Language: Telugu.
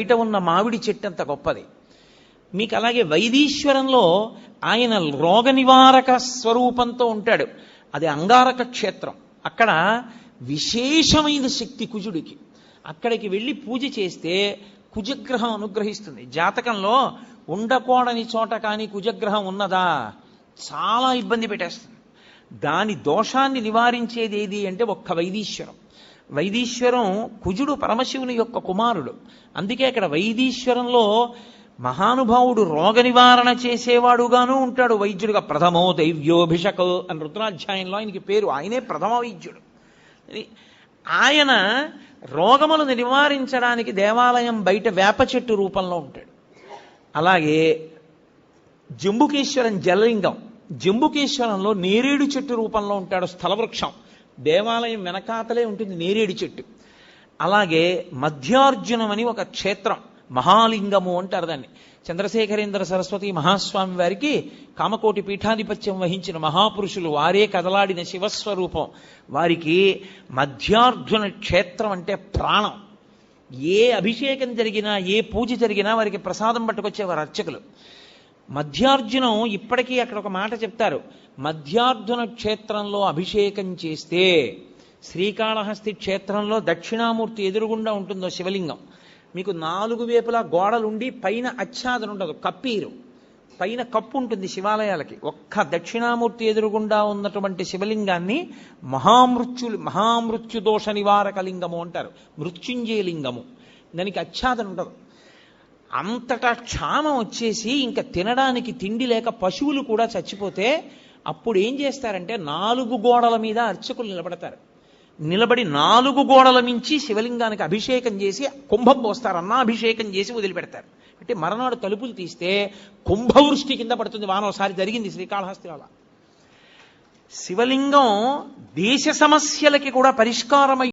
బయట ఉన్న మామిడి చెట్టు అంత గొప్పది. మీకు అలాగే వైదీశ్వరంలో ఆయన రోగ నివారక స్వరూపంతో ఉంటాడు. అది అంగారక క్షేత్రం. అక్కడ విశేషమైన శక్తి కుజుడికి. అక్కడికి వెళ్ళి పూజ చేస్తే కుజగ్రహం అనుగ్రహిస్తుంది. జాతకంలో ఉండకూడని చోట కానీ కుజగ్రహం ఉన్నదా? చాలా ఇబ్బంది పెట్టేస్తుంది. దాని దోషాన్ని నివారించేది ఏది అంటే ఒక్క వైదీశ్వరం. వైదీశ్వరం కుజుడు పరమశివుని యొక్క కుమారుడు. అందుకే అక్కడ వైదీశ్వరంలో మహానుభావుడు రోగ నివారణ చేసేవాడుగాను ఉంటాడు. వైద్యుడిగా ప్రథమో దైవ్యోభిషకో అని రుద్రాధ్యాయంలో ఆయనకి పేరు. ఆయనే ప్రథమ వైద్యుడు. ఆయన రోగములను నివారించడానికి దేవాలయం బయట వేప చెట్టు రూపంలో ఉంటాడు. అలాగే జంబుకేశ్వరం జలలింగం. జంబుకేశ్వరంలో నేరేడు చెట్టు రూపంలో ఉంటాడు స్థలవృక్షం. దేవాలయం వెనకాతలే ఉంటుంది నేరేడు చెట్టు. అలాగే మధ్యార్జునం అని ఒక క్షేత్రం మహాలింగము అంటారు దాన్ని. చంద్రశేఖరేంద్ర సరస్వతి మహాస్వామి వారికి కామకోటి పీఠాధిపత్యం వహించిన మహాపురుషులు వారే కదలాడిన శివస్వరూపం. వారికి మధ్యార్జున క్షేత్రం అంటే ప్రాణం. ఏ అభిషేకం జరిగినా ఏ పూజ జరిగినా వారికి ప్రసాదం పట్టుకొచ్చేవారు అర్చకులు. మధ్యార్జునం ఇప్పటికీ అక్కడ ఒక మాట చెప్తారు. మధ్యార్జున క్షేత్రంలో అభిషేకం చేస్తే శ్రీకాళహస్తి క్షేత్రంలో దక్షిణామూర్తి ఎదురుగుండా ఉంటుందో శివలింగం. మీకు నాలుగు వేపులా గోడలుండి పైన అచ్చాదన ఉండదు కప్పీరు. పైన కప్పు ఉంటుంది శివాలయాలకి. ఒక్క దక్షిణామూర్తి ఎదురుగుండా ఉన్నటువంటి శివలింగాన్ని మహామృత్యు మహామృత్యు దోష నివారక లింగము అంటారు. మృత్యుంజయ లింగము. దానికి అచ్చాదన ఉండదు. అంతటా క్షామం వచ్చేసి ఇంకా తినడానికి తిండి లేక పశువులు కూడా చచ్చిపోతే అప్పుడు ఏం చేస్తారంటే నాలుగు గోడల మీద అర్చకులు నిలబడతారు. నిలబడి నాలుగు గోడల మించి శివలింగానికి అభిషేకం చేసి కుంభం పోస్తారు అన్నాభిషేకం చేసి వదిలిపెడతారు. అంటే మరనాడు తలుపులు తీస్తే కుంభవృష్టి కింద పడుతుంది వాన. ఒకసారి జరిగింది శ్రీకాళహస్తిలో శివలింగం దేశ సమస్యలకి కూడా పరిష్కారమై